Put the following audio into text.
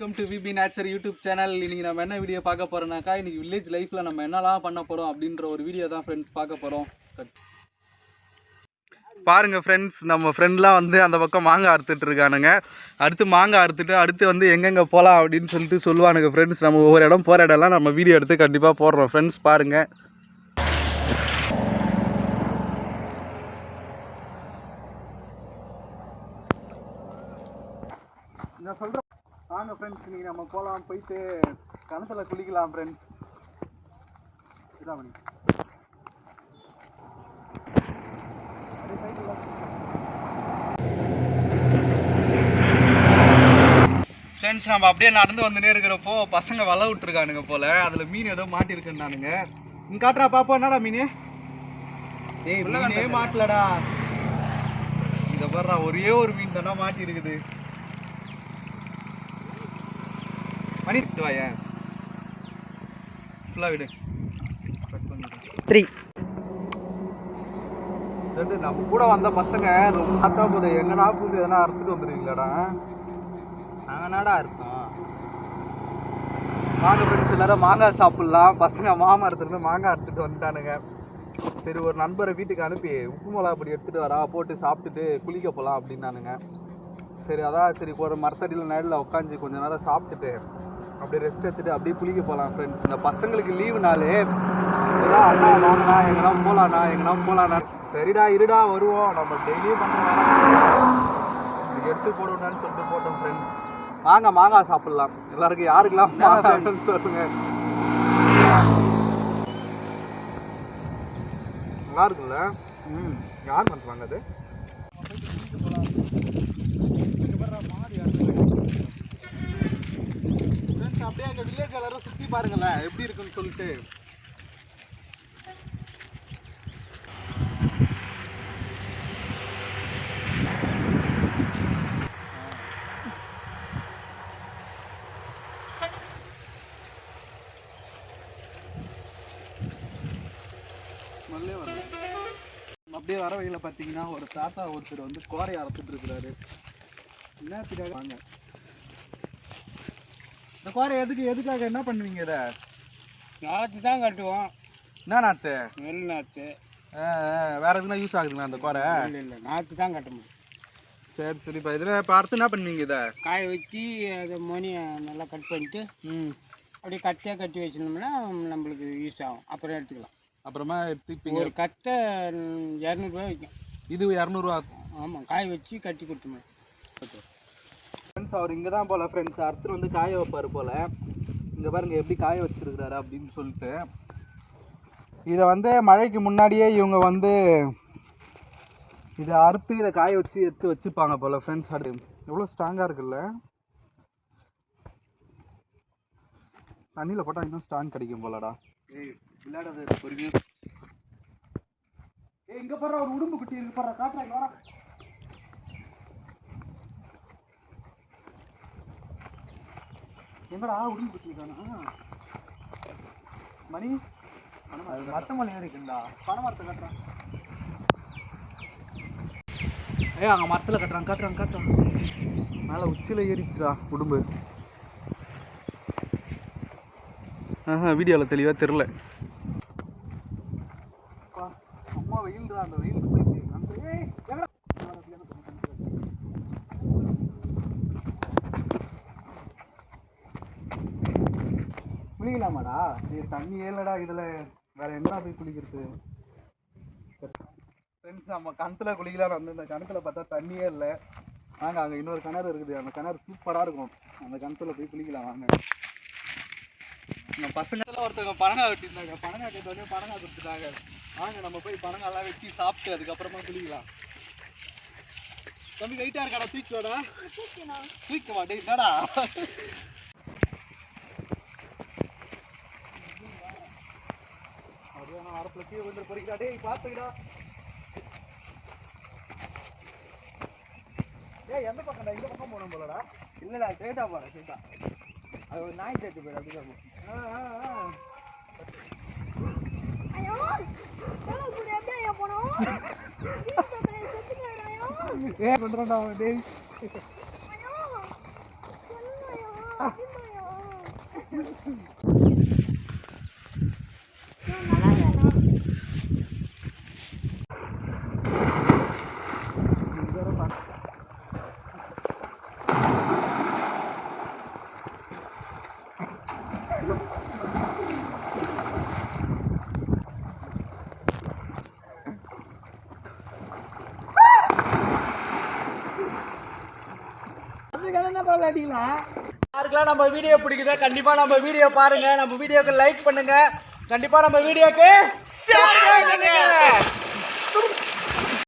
Welcome to VP nature YouTube channel இன்னைக்கு நம்ம என்ன வீடியோ பார்க்க போறோம்னாக்கா இன்னைக்கு வில்லேஜ் லைஃப்ல நம்ம என்னலாம் பண்ண போறோம் அப்படின்ற ஒரு வீடியோ தான் ஃப்ரெண்ட்ஸ் பார்க்க போறோம். பாருங்க ஃப்ரெண்ட்ஸ் நம்ம ஃப்ரெண்ட்லாம் வந்து அந்த பக்கம் மாங்காய் அறுத்துட்டு இருக்கானுங்க. அடுத்து மாங்காய் அறுத்துட்டு அடுத்து வந்து எங்கெங்கே போகலாம் அப்படின்னு சொல்லிட்டு சொல்லுவானுங்க ஃப்ரெண்ட்ஸ் நம்ம ஒவ்வொரு இடம் போகிற இடம்லாம் நம்ம வீடியோ எடுத்து கண்டிப்பாக போடுறோம். ஃப்ரெண்ட்ஸ் பாருங்கள் நான் சொல்கிறேன் வாங்க ஃப்ரெண்ட்ஸ் இன்னைக்கு நம்ம போகலாம் போயிட்டு கிணத்துல குளிக்கலாம் ஃப்ரெண்ட்ஸ் இதான் ஃப்ரெண்ட்ஸ் நம்ம அப்படியே நடந்து வந்துனே இருக்கிறப்போ பசங்க வலை விட்டுருக்கானுங்க போல. அதில் மீன் ஏதோ மாட்டிருக்குன்னானுங்க. நீ காட்டுறா பாப்பா என்னடா மீன்? ஏய் மீனே மாட்டலடா. இதை பாருடா ஒரே ஒரு மீன் தானே மாட்டி இருக்குது மணி வாயேன் ஃபுல்லாக விடு. த்ரீ நம்ம கூட வந்த பசங்க ரொம்ப பார்த்தா போது எங்கடா போகுது எதனா அறுத்துட்டு வந்துடுவீங்களாடா நாடா இருக்கோம் வாங்க ஃப்ரெண்ட்ஸ் எல்லாரும் மாங்காய் சாப்பிட்லாம். பசங்க மாமா எடுத்துட்டு மாங்காய் எடுத்துட்டு வந்துட்டானுங்க. சரி ஒரு நண்பரை வீட்டுக்கு அனுப்பி உப்பு மிளகா பொடி எடுத்துட்டு வரா போட்டு சாப்பிட்டுட்டு குளிக்க போகலாம் அப்படின்னானுங்க. சரி அதான் சரி ஒரு மரத்தடியில் நேரில் உட்காந்து கொஞ்ச நேரம் சாப்பிட்டுட்டு அப்படியே ரெஸ்ட் எடுத்துட்டு அப்படியே குளிக்க போகலாம் ஃப்ரெண்ட்ஸ் இந்த பசங்களுக்கு லீவு நாளே. ஏதா அண்ணா வாங்கண்ணா எங்கன்னா போகலாண்ணா எங்கன்னா போகலாண்ணா சரிடா இருடா வருவோம். நம்ம டெய்லியும் பண்ணுறோம் எடுத்து போடுவேன்னு சொல்லிட்டு போட்டோம் ஃப்ரெண்ட்ஸ் வாங்க மாங்காய் சாப்பிடலாம். எல்லாருக்கும் யாருக்கெல்லாம் மாங்காய் வேணும்னு சொல்லுங்க. நல்லா இருக்குல்ல? ம். யார் பண்ணுறாங்க அது? அப்படியே அங்கே வில்லேஜ் எல்லாரும் சுற்றி பாருங்களேன் எப்படி இருக்குன்னு சொல்லிட்டு. அப்படியே வர வழியில் பார்த்தீங்கன்னா ஒரு தாத்தா ஒருத்தர் வந்து கோரை அறுத்துட்டு இருக்கிறாரு. என்னத்துக்காக வாங்க இந்த கோரை எதுக்கு எதுக்காக என்ன பண்ணுவீங்க இதை? நாற்று தான் கட்டுவோம். என்ன நாத்து? நெல் நாற்று வேற எதுனா யூஸ் ஆகுதுங்களா அந்த கோரை இல்லை இல்லை நாற்று தான் கட்ட முடியும். சரி சரி இப்போ இதில் அறுத்து என்ன பண்ணுவீங்க இதை? காய வச்சு அதை மணியை நல்லா கட் பண்ணிட்டு ம். அப்படியே கத்தையாக கட்டி வச்சிருந்தோம்னா நம்மளுக்கு யூஸ் ஆகும். அப்புறம் எடுத்துக்கலாம். அப்புறமா எடுத்துப்பீங்க ஒரு கத்தை இரநூறுபா விற்கும் இது இரநூறுவா ஆமாம் காய வச்சு கட்டி கொடுத்தோம் ஃப்ரெண்ட்ஸ் அவர் இங்கே தான் போல் ஃப்ரெண்ட்ஸ் அறுத்துட்டு வந்து காய வைப்பார் போல். இங்கே பாருங்க எப்படி காய வச்சிருக்கிறாரு அப்படின்னு சொல்லிட்டு. இதை வந்து மழைக்கு முன்னாடியே இவங்க வந்து இதை அறுத்து இதை காய வச்சு எடுத்து வச்சுப்பாங்க போல் ஃப்ரெண்ட்ஸ் அது எவ்வளோ ஸ்ட்ராங்காக இருக்குல்ல? தண்ணியில் போட்டால் இன்னும் ஸ்ட்ராங் கிடைக்கும் போலடா. ஏய் விளையாடாத பொறுமையா ஏய் இங்கே பாரு ஒரு உடும்பு குட்டி இருக்கு பாரு காட்டுறாங்க வரா எங்கடா உடும்பு குட்டி தானா மணி மத்த மலை இருக்குண்டா. பனை மரத்தை கட்டுறான். ஏய் அங்கே மரத்தில் கட்டுறான். கட்டுறான் கட்டுறான். மேலே உச்சியில் ஏறிச்சுடா உடும்பு. ஆஹா வீடியோவில் தெளிவாக தெரில அம்மா வெயில்டா அந்த வெயிலுக்கு போயிட்டு அந்த ஏய் எங்கடா குளிக்கலாமாடா நீ தண்ணி ஏலடா இதில் வேற என்ன போய் குளிக்கிறது ஃப்ரெண்ட்ஸ் நம்ம கிணத்துல குளிக்கலாம் வந்து இந்த கிணத்துல பார்த்தா தண்ணியே இல்லை. வாங்க அங்கே இன்னொரு கிணறு இருக்குது. அந்த கிணறு சூப்பராக இருக்கும். அந்த கிணத்துல போய் குளிக்கலாம் வாங்க. நம்ம பசங்கள ஒருத்தவங்க பனங்கா வெட்டியிருந்தாங்க. பனங்கா கேட்டோடனே பனங்கா கொடுத்துட்டாங்க. வாங்க நம்ம போய் பனங்காலாம் வெட்டி சாப்பிட்டு அதுக்கப்புறமா குளிக்கலாம் தம்பி வெயிட்டாக இருக்காடா? தூக்கி வாடா டே என்னடா? நான் அரப்பில் கீழே விழுந்து போறீங்களா? டேய் பார்த்துக்கடா ஏய் எந்த பக்கம்டா? இந்த பக்கம் போகணும் போலடா. இல்லைடா ஸ்ட்ரெயிட்டாக போகிறேன் ஸ்ட்ரெயிட்டா அது ஒரு நாய் சேர்த்து போயிடும் அப்படி தான் ஆ ஆ ஆ. ஐயோ எவ்வளோ கூட எப்படி ஐயா போனோம் செத்துக்கிறேன் ஐயோ ஏ கொண்டுறா டேய் ஐயோ சொல்லுங்க ஐயோ யாருக்கெல்லாம் நம்ம வீடியோ பிடிக்குதோ கண்டிப்பா நம்ம வீடியோ பாருங்க. நம்ம வீடியோக்கு லைக் பண்ணுங்க. கண்டிப்பாக நம்ம வீடியோக்கு ஷேர்